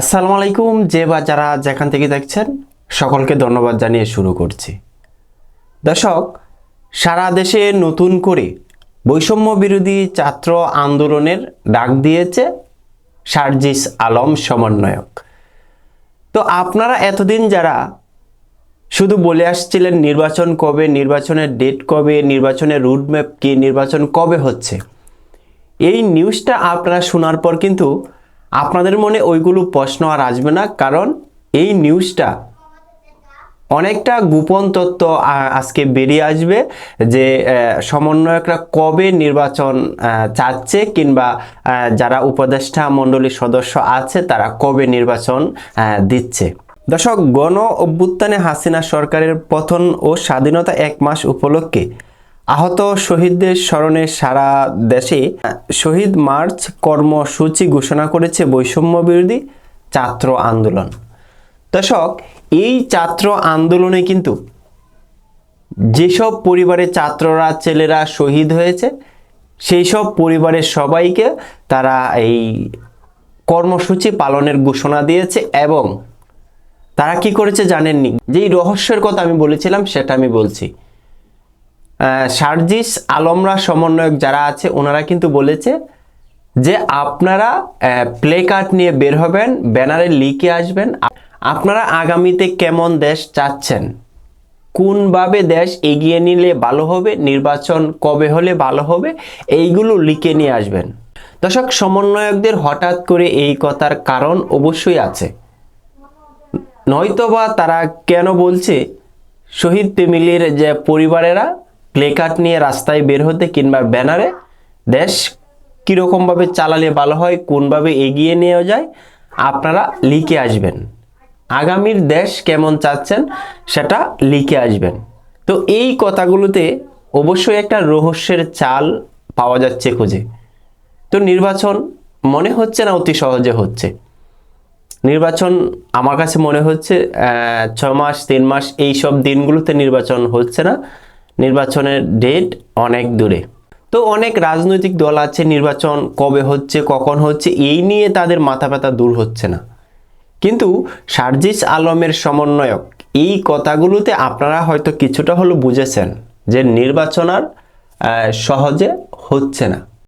আসসালামু আলাইকুম, যে বা যারা যেখান থেকে দেখছেন, সকলকে ধন্যবাদ জানিয়ে শুরু করছি। দর্শক, সারা দেশে নতুন করে বৈষম্য বিরোধী ছাত্র আন্দোলনের ডাক দিয়েছে সার্জিস আলম সমন্বয়ক। তো আপনারা এতদিন যারা শুধু বলে আসছিলেন নির্বাচন কবে, নির্বাচনের ডেট কবে, নির্বাচনের রুটম্যাপ কি, নির্বাচন কবে হচ্ছে, এই নিউজটা আপনারা শোনার পর কিন্তু আপনাদের মনে ওইগুলো প্রশ্ন আর আসবে না, কারণ এই নিউজটা অনেকটা গোপন আ- আজকে বেরিয়ে আসবে যে সমন্বয়করা কবে নির্বাচন চাচ্ছে কিংবা যারা উপদেষ্টা মণ্ডলীর সদস্য আছে তারা কবে নির্বাচন দিচ্ছে। দর্শক, গণ অভ্যুত্থানে হাসিনা সরকারের পতন ও স্বাধীনতা এক মাস উপলক্ষে আহত শহীদদের স্মরণে সারা দেশে শহীদ মার্চ কর্মসূচি ঘোষণা করেছে বৈষম্য বিরোধী ছাত্র আন্দোলন। দর্শক, এই ছাত্র আন্দোলনে কিন্তু যেসব পরিবারের ছাত্ররা, ছেলেরা শহীদ হয়েছে সেই সব পরিবারের সবাইকে তারা এই কর্মসূচি পালনের ঘোষণা দিয়েছে এবং তারা কি করেছে জানেননি? যেই রহস্যের কথা আমি বলেছিলাম, সেটা আমি বলছি। সার্জিস আলমরা সমন্বয়ক যারা আছে, ওনারা কিন্তু বলেছে যে আপনারা প্লে কার্ড নিয়ে বের হবেন, ব্যানারে লিখে আসবেন। আপনারা আগামীতে কেমন দেশ চাচ্ছেন? কোনভাবে দেশ এগিয়ে নিলে ভালো হবে, নির্বাচন কবে হলে ভালো হবে, এইগুলো লিখে নিয়ে আসবেন। দর্শক, সমন্বয়কদের হঠাৎ করে এই কথার কারণ অবশ্যই আছে। নয়তোবা তারা কেন বলছে, শহীদ ফ্যামিলির যে পরিবারেরা প্লেকার্ড নিয়ে রাস্তায় বের হতে কিংবা ব্যানারে দেশ কীরকমভাবে চালালে ভালো হয়, কোনভাবে এগিয়ে নেওয়া যায়, আপনারা লিখে আসবেন। আগামীর দেশ কেমন চাচ্ছেন সেটা লিখে আসবেন। তো এই কথাগুলোতে অবশ্যই একটা রহস্যের চাল পাওয়া যাচ্ছে খুঁজে। তো নির্বাচন মনে হচ্ছে না অতি সহজে হচ্ছে? নির্বাচন আমার কাছে মনে হচ্ছে ছ মাস, তিন মাস এই সব দিনগুলোতে নির্বাচন হচ্ছে না। নির্বাচনের ডেট অনেক দূরে। তো অনেক রাজনৈতিক দল আছে, নির্বাচন কবে হচ্ছে, কখন হচ্ছে, এই নিয়ে তাদের মাথা ব্যথা দূর হচ্ছে না। কিন্তু সার্জিস আলমের সমন্বয়ক, এই কথাগুলোতে আপনারা হয়তো কিছুটা হলেও বুঝেছেন যে নির্বাচন আর সহজে হচ্ছে না।